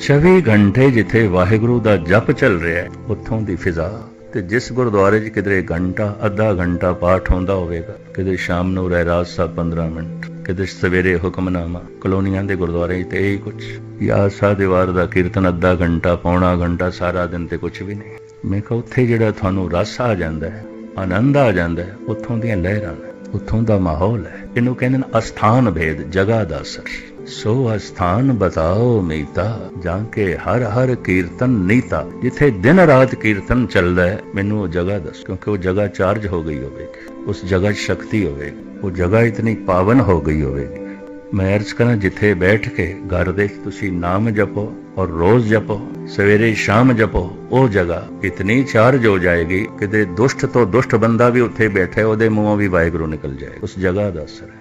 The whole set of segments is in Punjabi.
24 ਘੰਟੇ ਜਿੱਥੇ ਵਾਹਿਗੁਰੂ ਦਾ ਜਪ ਚੱਲ ਰਿਹਾ ਹੈ, ਉੱਥੋਂ ਦੀ ਫਿਜ਼ਾ। ਤੇ ਜਿਸ ਗੁਰਦੁਆਰੇ 'ਚ ਕਿਧਰੇ ਘੰਟਾ, ਅੱਧਾ ਘੰਟਾ ਪਾਠ ਹੁੰਦਾ ਹੋਵੇਗਾ ਕਿਤੇ ਸ਼ਾਮ ਨੂੰ ਰਹਿਰਾਸ ਸਾਹਿਬ 15 ਮਿੰਟ ਕਿਤੇ ਸਵੇਰੇ ਹੁਕਮਨਾਮਾ, ਕਲੋਨੀਆਂ ਦੇ ਗੁਰਦੁਆਰੇ 'ਚ ਤੇ ਇਹੀ ਕੁਝ ਯਾ ਸਾ ਦੀਵਾਰ ਦਾ ਕੀਰਤਨ ਅੱਧਾ ਘੰਟਾ, ਪੌਣਾ ਘੰਟਾ, ਸਾਰਾ ਦਿਨ ਤੇ ਕੁਝ ਵੀ ਨਹੀਂ। ਮੈਂ ਕਿਹਾ ਉੱਥੇ ਜਿਹੜਾ ਤੁਹਾਨੂੰ ਰਸ ਆ ਜਾਂਦਾ ਹੈ, ਆਨੰਦ ਆ ਜਾਂਦਾ ਹੈ, ਉੱਥੋਂ ਦੀਆਂ ਲਹਿਰਾਂ ਉੱਥੋਂ ਦਾ ਮਾਹੌਲ ਹੈ। ਇਹਨੂੰ ਕਹਿੰਦੇ ਨੇ ਅਸਥਾਨ ਭੇਦ, ਜਗ੍ਹਾ ਦਾ ਅਸਰ। ਸੋ ਅਸਥਾਨ ਬਤਾਓ ਮੀਤਾ, ਜਾਂ ਕੇ ਹਰ ਹਰ ਕੀਰਤਨ ਨੀਤਾ, ਜਿੱਥੇ ਦਿਨ ਰਾਤ ਕੀਰਤਨ ਚੱਲਦਾ ਹੈ, ਮੈਨੂੰ ਉਹ ਜਗ੍ਹਾ ਦੱਸ, ਕਿਉਂਕਿ ਉਹ ਜਗ੍ਹਾ ਚਾਰਜ ਹੋ ਗਈ ਹੋਵੇਗੀ, ਉਸ ਜਗ੍ਹਾ 'ਚ ਸ਼ਕਤੀ ਹੋਵੇਗੀ, ਉਹ ਜਗ੍ਹਾ ਇਤਨੀ ਪਾਵਨ ਹੋ ਗਈ ਹੋਵੇਗੀ। ਮੈਂ ਅਰਜ਼ ਕਰਾਂ ਜਿੱਥੇ ਬੈਠ ਕੇ ਘਰ ਦੇ ਤੁਸੀਂ ਨਾਮ ਜਪੋ ਔਰ ਰੋਜ਼ ਜਪੋ, ਸਵੇਰੇ ਸ਼ਾਮ ਜਪੋ, ਉਹ ਜਗ੍ਹਾ ਇਤਨੀ ਚਾਰਜ ਹੋ ਜਾਏਗੀ ਕਿ ਦੇ ਦੁਸ਼ਟ ਤੋਂ ਦੁਸ਼ਟ ਬੰਦਾ ਵੀ ਉੱਥੇ ਬੈਠਾ ਹੈ ਉਹਦੇ ਮੂੰਹੋਂ ਵੀ ਵਾਹਿਗੁਰੂ ਨਿਕਲ ਜਾਏ, ਉਸ ਜਗ੍ਹਾ ਦਾ ਅਸਰ ਹੈ।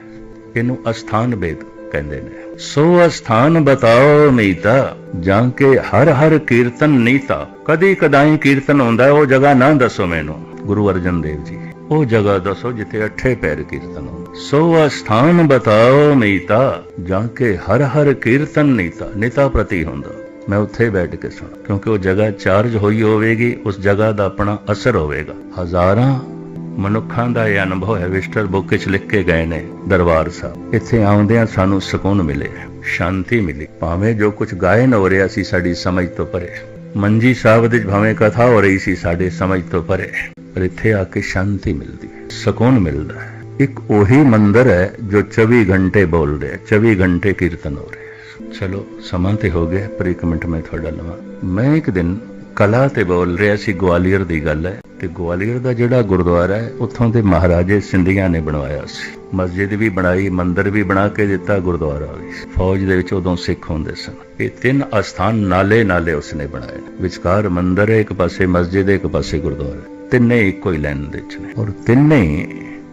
ਇਹਨੂੰ ਅਸਥਾਨ ਬੇਦ ਕਹਿੰਦੇ ਨੇ ਸੋ ਅਸਥਾਨ ਬਤਾਓ ਮੀਤਾ, ਜਾਂ ਕੇ ਹਰ ਹਰ ਕੀਰਤਨ ਨੀਤਾ। ਕਦੀ ਕਦਾਈ ਕੀਰਤਨ ਹੁੰਦਾ, ਉਹ ਜਗ੍ਹਾ ਨਾ ਦੱਸੋ ਮੈਨੂੰ। ਗੁਰੂ ਅਰਜਨ ਦੇਵ ਜੀ, ਉਹ ਜਗ੍ਹਾ ਦੱਸੋ ਜਿੱਥੇ ਅੱਠੇ ਪੈਰ ਕੀਰਤਨ ਹੁੰਦਾ ਸੋ ਅਸਥਾਨ ਬਤਾਓ ਮੀਤਾ, ਜਾਂ ਕੇ ਹਰ ਹਰ ਕੀਰਤਨ ਨੀਤਾ ਨੀਤਾ ਪ੍ਰਤੀ ਹੁੰਦਾ। ਮੈਂ ਉੱਥੇ ਬੈਠ ਕੇ ਸੁਣਾ, ਕਿਉਂਕਿ ਉਹ ਜਗ੍ਹਾ ਚਾਰਜ ਹੋਈ ਹੋਵੇਗੀ, ਉਸ ਜਗ੍ਹਾ ਦਾ ਆਪਣਾ ਅਸਰ ਹੋਵੇਗਾ। ਹਜ਼ਾਰਾਂ ਮਨੁੱਖਾਂ ਦਾ ਇਹ ਅਨੁਭਵ ਹੈ, ਵਿਸਟਰ ਬੁੱਕ ਵਿੱਚ ਲਿਖ ਕੇ ਗਏ ਨੇ ਦਰਬਾਰ ਸਾਹਿਬ। ਇੱਥੇ ਆਉਂਦਿਆਂ ਸਾਨੂੰ ਸਕੂਨ ਮਿਲਿਆ ਸ਼ਾਂਤੀ ਮਿਲੀ। ਭਾਵੇਂ ਜੋ ਕੁਝ ਗਾਇਨ ਹੋ ਰਿਹਾ ਸੀ ਸਾਡੀ ਸਮਝ ਤੋਂ ਪਰੇ, ਮੰਜੀ ਸਾਹਿਬ ਦੇ ਭਾਵੇਂ ਕਥਾ ਹੋ ਰਹੀ ਸੀ ਸਾਡੇ ਸਮਝ ਤੋਂ ਪਰੇ, ਪਰ ਇੱਥੇ ਆ ਕੇ ਸ਼ਾਂਤੀ ਮਿਲਦੀ ਹੈ ਸਕੂਨ ਮਿਲਦਾ ਹੈ। ਇੱਕ ਉਹੀ ਮੰਦਰ ਹੈ ਜੋ 24 ਘੰਟੇ ਬੋਲ ਰਿਹਾ 24 ਘੰਟੇ ਕੀਰਤਨ ਹੋ ਰਿਹਾ। ਚਲੋ, ਸਮਾਂ ਤੇ ਹੋ ਗਿਆ, ਪਰ ਇੱਕ ਮਿੰਟ ਮੈਂ ਤੁਹਾਡਾ ਲਵਾਂ। ਮੈਂ ਇੱਕ ਦਿਨ ਕਲਾ ਤੇ ਬੋਲ ਰਿਹਾ ਸੀ, ਗਵਾਲੀਅਰ ਦੀ ਗੱਲ ਹੈ। ਤੇ ਗਵਾਲੀਅਰ ਦਾ ਜਿਹੜਾ ਗੁਰਦੁਆਰਾ ਹੈ, ਉੱਥੋਂ ਦੇ ਮਹਾਰਾਜੇ ਸਿੰਧੀਆਂ ਨੇ ਬਣਵਾਇਆ ਸੀ। ਮਸਜਿਦ ਵੀ ਬਣਾਈ, ਮੰਦਿਰ ਵੀ ਬਣਾ ਕੇ ਦਿੱਤਾ, ਗੁਰਦੁਆਰਾ ਵੀ। ਫੌਜ ਦੇ ਵਿੱਚ ਉਦੋਂ ਸਿੱਖ ਹੁੰਦੇ ਸਨ। ਇਹ ਤਿੰਨ ਅਸਥਾਨ ਨਾਲੇ ਨਾਲੇ ਉਸਨੇ ਬਣਾਏ। ਵਿਚਕਾਰ ਮੰਦਿਰ ਹੈ ਇੱਕ ਪਾਸੇ, ਮਸਜਿਦ ਹੈ ਇੱਕ ਪਾਸੇ, ਗੁਰਦੁਆਰਾ। ਤਿੰਨੇ ਇੱਕੋ ਹੀ ਲਾਈਨ ਦੇ ਵਿੱਚ ਨੇ। ਔਰ ਤਿੰਨੇ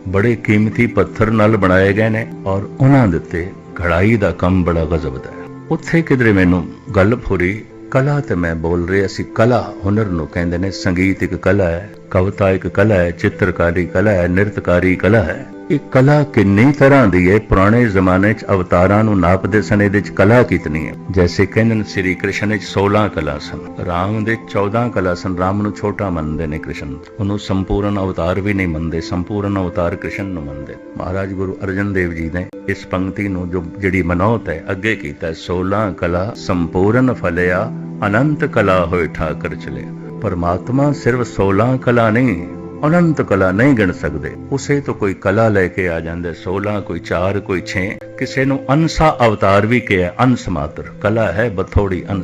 ਬੜੇ ਕੀਮਤੀ ਪੱਥਰ ਨਾਲ ਬਣਾਏ ਗਏ ਨੇ ਔਰ ਉਹਨਾਂ ਦੇ ਉੱਤੇ ਘੜਾਈ ਦਾ ਕੰਮ ਬੜਾ ਗਜ਼ਬ ਦਾ ਹੈ। ਉੱਥੇ ਕਿਧਰੇ ਮੈਨੂੰ ਗੱਲ ਫੁਰੀ ਕਲਾ ਤੇ ਮੈਂ ਬੋਲ ਰਿਹਾ ਸੀ ਕਲਾ, ਹੁਨਰ ਨੂੰ ਕਹਿੰਦੇ ਨੇ, ਸੰਗੀਤ ਇੱਕ ਕਲਾ ਹੈ, ਕਵਿਤਾ ਇੱਕ ਕਲਾ ਹੈ, ਚਿੱਤਰਕਾਰੀ ਕਲਾ ਹੈ, ਨ੍ਰਿਤਕਾਰੀ ਕਲਾ ਹੈ। ਇਹ ਕਲਾ ਕਿੰਨੀ ਤਰ੍ਹਾਂ ਦੀ ਹੈ, ਪੁਰਾਣੇ ਜ਼ਮਾਨੇ 'ਚ ਅਵਤਾਰਾਂ ਨੂੰ ਨਾਪਦੇ ਸਨ, ਇਹਦੇ 'ਚ ਕਲਾ ਕਿਤਨੀ ਹੈ? ਜੈਸੇ ਕਹਿੰਦੇ ਨੇ, ਸ੍ਰੀ ਕ੍ਰਿਸ਼ਨ ਵਿੱਚ 16 ਕਲਾ ਸਨ, ਰਾਮ ਦੇ 14 ਕਲਾ ਸਨ, ਰਾਮ ਨੂੰ ਛੋਟਾ ਮੰਨਦੇ ਨੇ ਕ੍ਰਿਸ਼ਨ। ਉਹਨੂੰ ਸੰਪੂਰਨ ਅਵਤਾਰ ਵੀ ਨਹੀਂ ਮੰਨਦੇ, ਸੰਪੂਰਨ ਅਵਤਾਰ ਕ੍ਰਿਸ਼ਨ ਨੂੰ ਮੰਨਦੇ। ਮਹਾਰਾਜ ਗੁਰੂ ਅਰਜਨ ਦੇਵ ਜੀ ਨੇ ਇਸ ਪੰਕਤੀ ਨੂੰ ਜੋ, ਜਿਹੜੀ ਮਨੋਤ ਹੈ, ਅੱਗੇ ਕੀਤਾ ਹੈ 16 ਕਲਾ ਸੰਪੂਰਨ ਫਲਿਆ ਅਨੰਤ ਕਲਾ ਹੋਏ ਠਾਕਰ ਚਲੇ। ਪਰਮਾਤਮਾ ਸਿਰਫ 16 ਕਲਾ ਨਹੀਂ, ਅਨੰਤ ਕਲਾ ਨਹੀਂ ਗਿਣ ਸਕਦੇ। ਉਸੇ ਤੋਂ ਕੋਈ ਕਲਾ ਲੈ ਕੇ ਆ ਜਾਂਦੇ 16 ਕੋਈ 4 ਕੋਈ 6 ਕਿਸੇ ਨੂੰ ਅੰਸਾ ਅਵਤਾਰ ਵੀ ਕਿਹਾ ਅੰਸ ਮਾਤਰ ਕਲਾ ਹੈ, ਬਥੋੜੀ ਅੰਸ